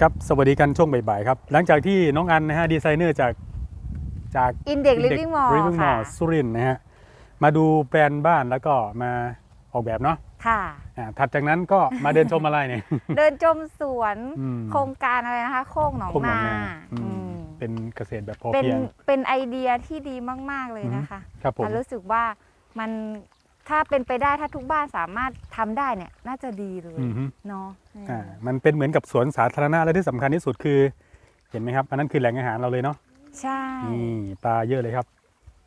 ครับ สวัสดีกันช่วงบ่ายๆครับ หลังจากที่น้องอันนะฮะดีไซเนอร์จากจากอินเด็กลิฟวิ่งมอลลิฟวิ่งมอค่ะลสุรินทร์นะฮะมาดูแปลนบ้านแล้วก็มาออกแบบเนาะค่ะ อ่าถัดจากนั้นก็มาเดินชมอะไรเนี่ย เดินชมสวนอืม โครงการอะไรนะคะ โคกหนองพวกหนองนานาอืม อืมเป็นเกษตรแบบพอเป็นเพียงเป็นไอเดียที่ดีมาก ๆ เลยนะคะครับผม อันรู้สึกว่ามัน ถ้าเป็นไปได้ถ้าทุกบ้านสามารถทำได้เนี่ยน่าจะดีเลยอือฮึ เนาะอ่ามันเป็นเหมือนกับสวนสาธารณะและที่สำคัญที่สุดคือ เห็นไหมครับอันนั้นคือแหล่งอาหารเราเลยเนาะใช่ นี่ปลาเยอะเลยครับ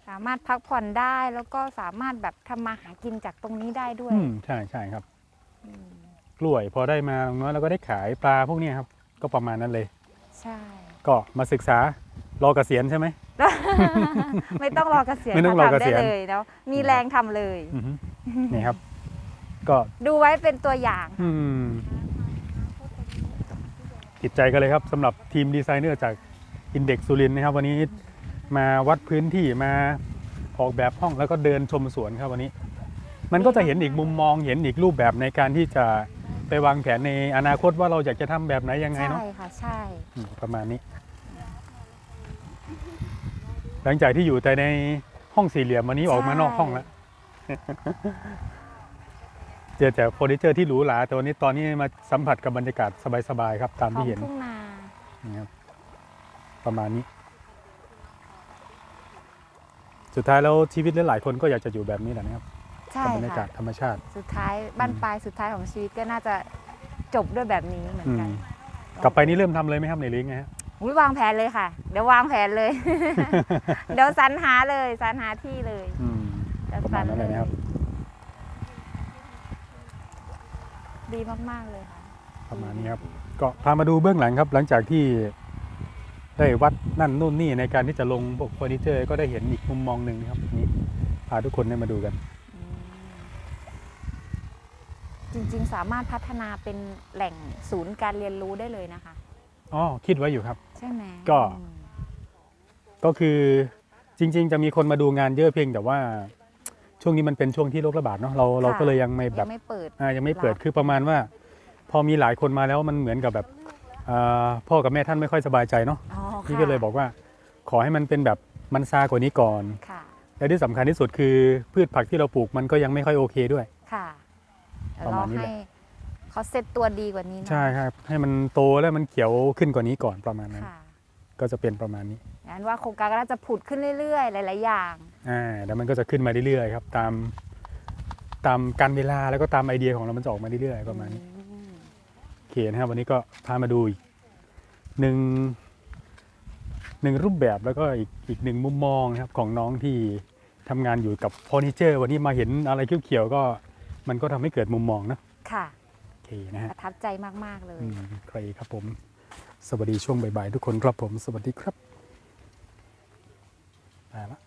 สามารถพักผ่อนได้แล้วก็สามารถแบบทำมาหากินจากตรงนี้ได้ด้วยอืมใช่ใช่ครับ อืมกล้วยพอได้มาอย่างน้อยเราก็ได้ขายปลาพวกเนี้ยครับ ก็ประมาณนั้นเลย ใช่ ก็มาศึกษารอเกษียณใช่ไหม ไม่ต้องรอเกษียณไม่ต้องรอเกษียณ ทำได้เลยเนาะมีแรงทำเลย อือฮึนี่ครับ ก็ดูไว้เป็นตัวอย่างอืมติดใจกันเลยครับสำหรับทีมดีไซเนอร์จากอินเด็กซ์สุรินทร์นะครับ วันนี้มาวัดพื้นที่มาออกแบบห้องแล้วก็เดินชมสวนครับวันนี้ มันก็จะเห็นอีกมุมมองเห็นอีกรูปแบบในการที่จะไปวางแผนในอนาคตว่าเราอยากจะทำแบบไหนยังไงใช่เนาะค่ะใช่ อืมประมาณนี้ หลังจากที่อยู่แต่ในห้องสี่เหลี่ยมวันนี้ออกมานอกห้องแล้วเจอแต่เฟอร์นิเจอร์ที่หรูหราแต่วันนี้ตอนนี้มาสัมผัสกับบรรยากาศสบายๆครับ ตามท้องที่เห็นทุ่งนานะครับประมาณนี้ สุดท้ายแล้วชีวิตหลายๆคนก็อยากจะอยู่แบบนี้แหละนะครับใช่กับบรรยากาค่ะศธรรมชาติ สุดท้ายบ้านปลายสุดท้ายของชีวิตก็น่าจะจบด้วยแบบนี้เหมือนอืกันมกลับไปนี่เริ่มทำเลยไหมครับในลิงก์ไงฮะ อุ๊ยวางแผนเลยค่ะ เดี๋ยววางแผนเลย เดี๋ยวสรรหาเลยสรรหาที่เลยอืมเดี๋ยวประมาณนั้นเลยนะครับ ดีมาก ๆ เลยค่ะ ประมาณนี้ครับ ก็พามาดูเบื้องหลังครับ หลังจากที่ได้วัดนั่นนู่นนี่ในการที่จะลงพวกเฟอร์นิเจอร์ก็ได้เห็นอีกมุมมองหนึ่งนะครับนี่พาทุกคนได้มาดูกันอืมจริง ๆ สามารถพัฒนาเป็นแหล่งศูนย์การเรียนรู้ได้เลยนะคะ อ๋อคิดไว้อยู่ครับ ใช่ไหมก็ อืมก็คือจริง ๆ จะมีคนมาดูงานเยอะเพียงแต่ว่า ช่วงนี้มันเป็นช่วงที่โรคระบาดเนาะเราเราก็เลยยังไม่แบยับ งไม่เปิด อ่ายังไม่เปิดรับ คือประมาณว่า พอมีหลายคนมาแล้วมันเหมือนกับแบบอ่าพ่อกับแม่ท่านไม่ค่อยสบายใจเนาะอ๋อนี่ค่ะก็เลยบอกว่า ขอให้มันเป็นแบบมันซากว่านี้ก่อน ค่ะ และที่สำคัญที่สุดคือพืชผักที่เราปลูกมันก็ยังไม่ค่อยโอเคด้วย ค่ะเดี๋ยวประรมาอณนี้แหให้ละ เขาเซตตัวดีกว่านี้หน่อยใช่ครับ ให้มันโตและมันเขียวขึ้นกว่านี้ก่อนประมาณนั้น ค่ะก็จะเป็นประมาณนี้งั้นว่าโครงการก็น่าจะผุดขึ้นเรื่อยๆ หลายๆอย่าง อ่าแล้วมันก็จะขึ้นมาเรื่อยๆครับตามตามการเวลาแล้วก็ตามไอเดียของเรามันจะออกมาเรื่อยๆประมาณนี้อืมโอเคนะครับวันนี้ก็พามาดูอีกหนึ่งหนึ่งรูปแบบแล้วก็อีกอีกหนึ่งมุมมองนะครับของน้องที่ทำงานอยู่กับเฟอร์นิเจอร์ วันนี้มาเห็นอะไรเขียวๆก็มันก็ทำให้เกิดมุมมองนะ ค่ะโอ เคนะฮะประทับใจมาก ๆ เลย อืมใครครับผม สวัสดีช่วงบ่ายๆทุกคนครับผม สวัสดีครับไปละ